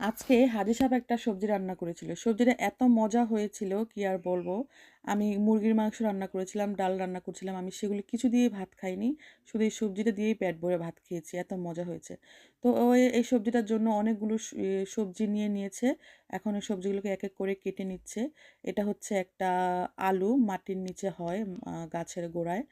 আজকে হাজি সাহেব একটা সবজি রান্না করেছিল। সবজিটা এত মজা হয়েছিল কি আর বলব। আমি মুরগির মাংস রান্না করেছিলাম, ডাল রান্না করছিলাম। আমি সেগুলো কিছু দিয়ে ভাত খাইনি। শুধু এই সবজিটা দিয়েই পেট ভরে ভাত খেয়েছি। এত মজা হয়েছে। তো এই সবজিটার জন্য অনেকগুলো সবজি নিয়ে নিয়েছে। এখন এই সবজিগুলোকে এক, এক করে কেটে নিচ্ছে। এটা হচ্ছে একটা আলু মাটির নিচে হয় গাছের গোড়ায়।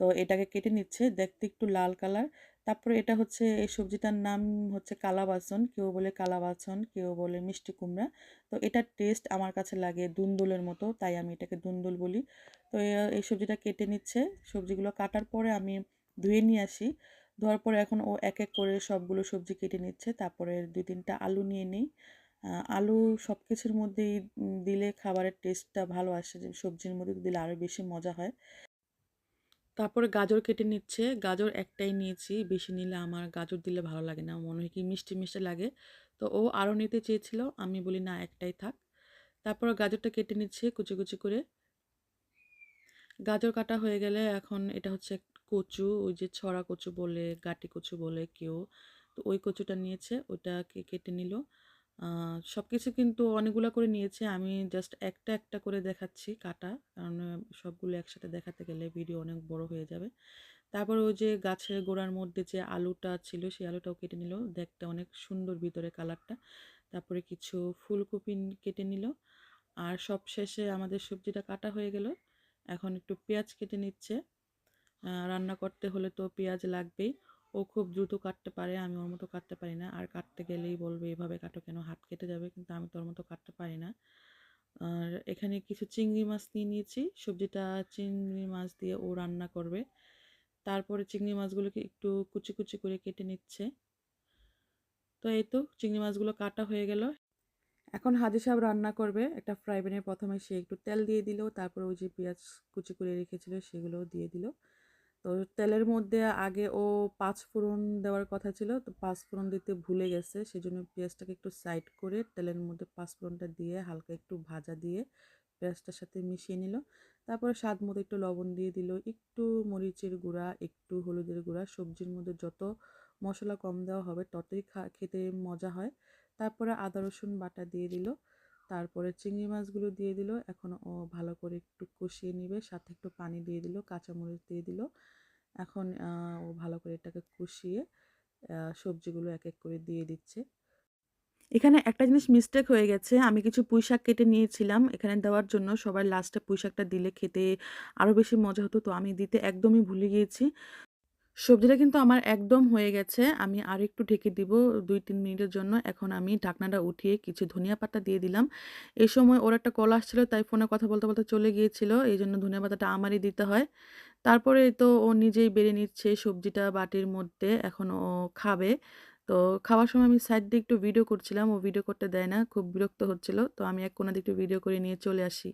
তো এটাকে কেটে নিচ্ছে। দেখতে একটু লাল কালার। তারপরে এটা হচ্ছে এই সবজিটার নাম হচ্ছে কালাবাচন। কেউ বলে কালাবাচন, কেউ বলে মিষ্টি কুমড়া। তো এটার টেস্ট আমার কাছে লাগে দুন্দুলের মতো। তাই আমি এটাকে দুন্দুল বলি। তো এই সবজিটা কেটে নিচ্ছে। সবজিগুলো কাটার পরে আমি ধুয়ে নিয়ে আসি। ধোয়ার পরে এখন ও এক, এক করে সবগুলো সবজি কেটে নিচ্ছে। তারপরে ২-৩ টা আলু নিয়ে নিই আলু সব কিছুর মধ্যেই দিলে খাবারের টেস্টটা ভালো আসে। সবজির মধ্যে দিলে আরও বেশি মজা হয়। তারপরে গাজর কেটে নিচ্ছে। গাজর একটাই নিয়েছি। বেশি নিলে আমার গাজর দিলে ভালো লাগে না। মনে হয় কি মিষ্টি, মিষ্টি লাগে। তো ও আরও নিতে চেয়েছিল। আমি বলি, "না, একটাই থাক।" তারপর গাজরটা কেটে নিচ্ছে কুচি, কুচি করে। গাজর কাটা হয়ে গেলে এখন এটা হচ্ছে কচু, ওই যে ছড়া কচু বলে, গাটি কচু বলে কেউ। তো ওই কচুটা নিয়েছে, ওটাকে কেটে নিল। সব কিছু কিন্তু অনেকগুলো করে নিয়েছে। আমি জাস্ট একটা, একটা করে দেখাচ্ছি কাটা। কারণ সবগুলো একসাথে দেখাতে গেলে ভিডিও অনেক বড় হয়ে যাবে। তারপর ওই যে গাছের গোড়ার মধ্যে যে আলুটা ছিল, সেই আলুটাও কেটে নিল। দেখতে অনেক সুন্দর ভিতরে কালারটা। তারপরে কিছু ফুলকপি কেটে নিল। আর সবশেষে আমাদের সবজিটা কাটা হয়ে গেল। এখন একটু পেঁয়াজ কেটে নিচ্ছে। রান্না করতে হলে তো পেঁয়াজ লাগবেই। ও খুব দ্রুত কাটতে পারে। আমি ওর মতো কাটতে পারি না। আর কাটতে গেলেই বলবে, "এভাবে কাটো কেন? হাত কেটে যাবে।" কিন্তু আমি তো ওর মতো কাটতে পারি না। আর এখানে কিছু চিংড়ি মাছ নিয়ে নিয়েছি। সবজিটা চিংড়ি মাছ দিয়ে ও রান্না করবে। তারপরে চিংড়ি মাছগুলোকে একটু কুচি, কুচি করে কেটে নিচ্ছে। তো এই তো চিংড়ি মাছগুলো কাটা হয়ে গেল। এখন হাজি সাহেব রান্না করবে। একটা ফ্রাই প্যানে ১ম এ সে একটু তেল দিয়ে দিল। তারপরে ওই যে পেঁয়াজ কুচি করে রেখেছিল সেগুলোও দিয়ে দিল। তো তেলের মধ্যে আগে ও পাঁচফোড়ন দেওয়ার কথা ছিল। তো পাঁচফোড়ন দিতে ভুলে গেছে। সেজন্য পেঁয়াজটাকে একটু সাইড করে তেলের মধ্যে পাঁচফোড়নটা দিয়ে হালকা একটু ভাজা দিয়ে পেঁয়াজটার সাথে মিশিয়ে নিল। তারপরে স্বাদ মতো একটু লবণ দিয়ে দিল, একটু মরিচের গুঁড়া, একটু হলুদের গুঁড়া। সবজির মধ্যে যত মশলা কম দেওয়া হবে ততই খা খেতে মজা হয়। তারপরে আদা রসুন বাটা দিয়ে দিল। তারপরে চিংড়ি মাছগুলো দিয়ে দিল। এখন ও ভালো করে একটু কষিয়ে নিবে। সাথে একটু পানি দিয়ে দিল, কাঁচামরিচ দিয়ে দিল। এখন ও ভালো করে এটাকে কষিয়ে সবজিগুলো এক, এক করে দিয়ে দিচ্ছে। এখানে একটা জিনিস মিস্টেক হয়ে গেছে। আমি কিছু পুঁইশাক কেটে নিয়েছিলাম এখানে দেওয়ার জন্য। সবার লাস্টে পুঁইশাকটা দিলে খেতে আরও বেশি মজা হতো। তো আমি দিতে একদমই ভুলে গিয়েছি। সবজিটা কিন্তু আমার একদম হয়ে গেছে। আমি আরেকটু ঢেকে দিব ২-৩ মিনিটের জন্য। এখন আমি ঢাকনাটা উঠিয়ে কিছু ধনিয়া পাতা দিয়ে দিলাম। এই সময় ওর একটা কল আসছিল তাই ফোনে কথা বলতে, বলতে চলে গিয়েছিল। এইজন্য ধনিয়া পাতাটা আমারই দিতে হয়। তারপরে তো ও নিজেই বেড়ে নিচ্ছে সবজিটা বাটির মধ্যে। এখন ও খাবে। তো খাওয়ার সময় আমি সাইড দিয়ে একটু ভিডিও করছিলাম। ও ভিডিও করতে দেয় না। খুব বিরক্ত হচ্ছিল। তো আমি এক কোণা দিয়ে একটু ভিডিও করে নিয়ে চলে আসি।